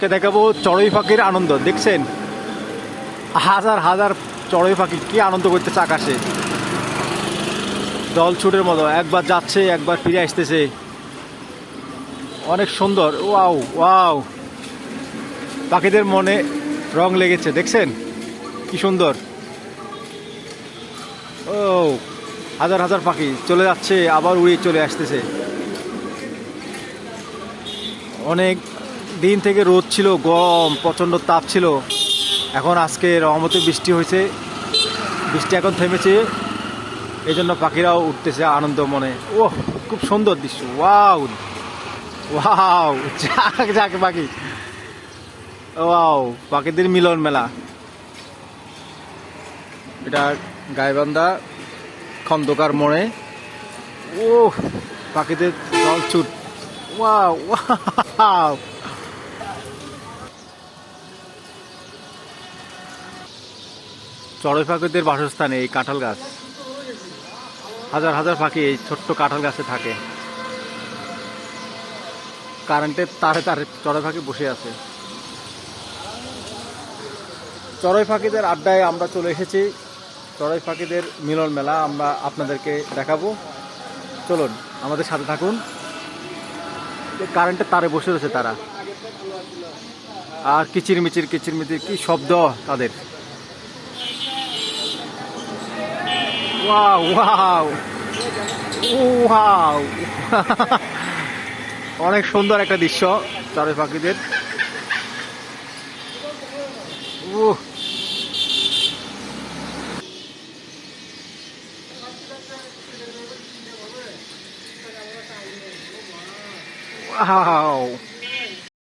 আজকে দেখাবো চড়ুই পাখির আনন্দ, দেখছেন? হাজার হাজার চড়ুই পাখি, কি আনন্দ করতেছে আকাশে। দল ছুটের মতো, একবার যাচ্ছে, একবার ফিরে আসতেছে। অনেক সুন্দর, ওয়াও ওয়াও। পাখিদের মনে রং লেগেছে, দেখছেন? কি সুন্দর। ও, হাজার হাজার পাখি চলে যাচ্ছে, আবার উড়ে চলে আসতেছে। অনেক দিন থেকে রোদ ছিল গরম প্রচণ্ড তাপ ছিল। এখন আজকে রহমতে বৃষ্টি হয়েছে। বৃষ্টি এখন থেমেছে। এই জন্য পাখিরাও উঠতেছে আনন্দ মনে। ও খুব সুন্দর দৃশ্য। ওয়াও। ওয়াও। যাক যাক পাখি। ওয়াও, পাখিদের মিলন মেলা। এটা গাইবান্ধা খন্দকার মোড়ে। ও পাখিদের জল ছুট ওয়াও ওয়াও। চড়ুই পাখিদের বাসস্থানে এই কাঁঠাল গাছ। হাজার হাজার পাখি এই ছোট্ট কাঁঠাল গাছে থাকে। কারেন্টের তারে তারে চড়ুই পাখি বসে আছে। চড়ুই পাখিদের আড্ডায় আমরা চলে এসেছি। চড়ুই পাখিদের মিলন মেলা আমরা আপনাদেরকে দেখাবো। চলুন, আমাদের সাথে থাকুন। কারেন্টের তারে বসে রয়েছে তারা। আর কিচির মিচির কিচির মিচির কি শব্দ তাদের? ওয়াও ওয়াও ওয়াও অনেক সুন্দর একটা দৃশ্য চড়ুই পাখিদের। Wow.